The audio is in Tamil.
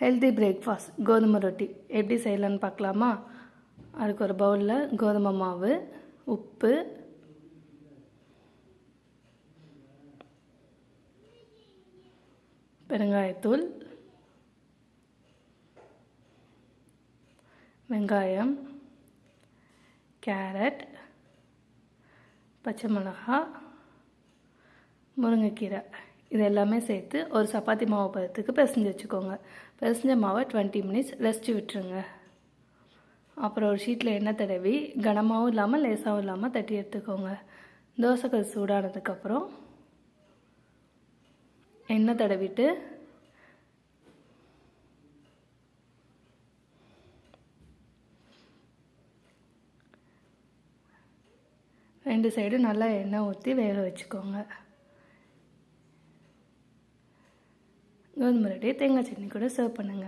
ஹெல்தி பிரேக்ஃபாஸ்ட் கோதுமை ரொட்டி. எப்படி செய்யலான்னு பார்க்கலாமா? அதுக்கு ஒரு பவுலில் கோதுமை மாவு உப்பு பெருங்காயத்தூள் வெங்காயம் கேரட் பச்சை மிளகா முருங்கைக்கீரை. இது எல்லாமே சேர்த்து ஒரு சப்பாத்தி மாவு பதத்துக்கு பிசைஞ்சு வச்சுக்கோங்க. பிசைஞ்ச மாவை டுவெண்ட்டி மினிட்ஸ் ரெஸ்ட்டு விட்டுருங்க. அப்புறம் ஒரு ஷீட்டில் எண்ணெய் தடவி கனமாகவும் இல்லாமல் லேசாகவும் இல்லாமல் தட்டி எடுத்துக்கோங்க. தோசைக்கல் சூடானதுக்கப்புறம் எண்ணெய் தடவிட்டு ரெண்டு சைடு நல்லா எண்ணெய் ஊற்றி வேக வச்சுக்கோங்க. கோதுமை ரெடி தேங்காய் சட்னி கூட சர்வ் பண்ணுங்கள்